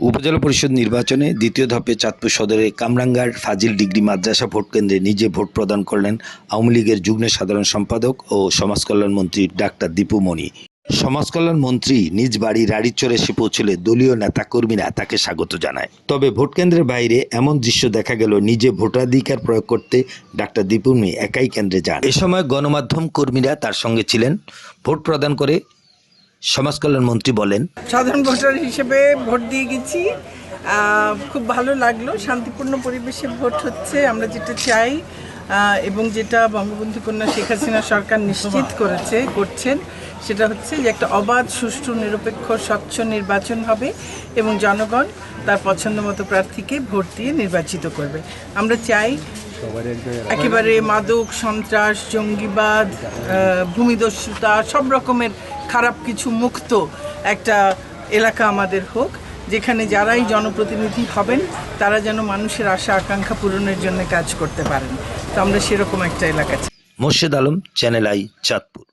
উপজেলা পরিষদ নির্বাচনে দ্বিতীয় ধাপে চাঁদপুর সদরে কামরাঙ্গার ফাজিল ডিগ্রি মাদ্রাসা ভোট কেন্দ্রে নিজে ভোট প্রদান করলেন আওয়ামী লীগের যুগ্ম সাধারণ সম্পাদক ও সমাজ কল্যাণ মন্ত্রী ডাক্তার দীপু মণি সমাজ কল্যাণ মন্ত্রী নিজ বাড়ি রাড়িচরে এসে পৌঁছলে দলীয় নেতাকর্মীরা তাকে স্বাগত জানায়। তবে ভোট কেন্দ্রের বাইরে এমন দৃশ্য দেখা গেল, নিজে ভোটাধিকার প্রয়োগ করতে ডাক্তার দীপু মণি একাই কেন্দ্রে যান। এ সময় গণমাধ্যম কর্মীরা তার সঙ্গে ছিলেন। ভোট প্রদান করে সমাজ কল্যাণ মন্ত্রী বলেন, সাধারণ ভোটার হিসেবে ভোট দিয়ে গেছি। খুব ভালো লাগল, শান্তিপূর্ণ পরিবেশে ভোট হচ্ছে, আমরা যেটা চাই এবং যেটা বঙ্গবন্ধু কন্যা শেখ হাসিনা সরকার নিশ্চিত করেছে, করছেন, সেটা হচ্ছে যে একটা অবাধ, সুষ্ঠু, নিরপেক্ষ, স্বচ্ছ নির্বাচন হবে এবং জনগণ তার পছন্দ মতো প্রার্থীকে ভোট দিয়ে নির্বাচিত করবে। আমরা চাই একেবারে মাদক, সন্ত্রাস, জঙ্গিবাদ ভূমিদস্যুতা, সব রকমের খারাপ কিছু মুক্ত একটা এলাকা আমাদের হোক, যেখানে যারাই জনপ্রতিনিধি হবেন, তারা যেন মানুষের আশা, আকাঙ্ক্ষা পূরণের জন্য কাজ করতে পারেন। তো আমরা সেরকম একটা এলাকা মোর্শেদ আলম চ্যানেল আই চাঁদপুর।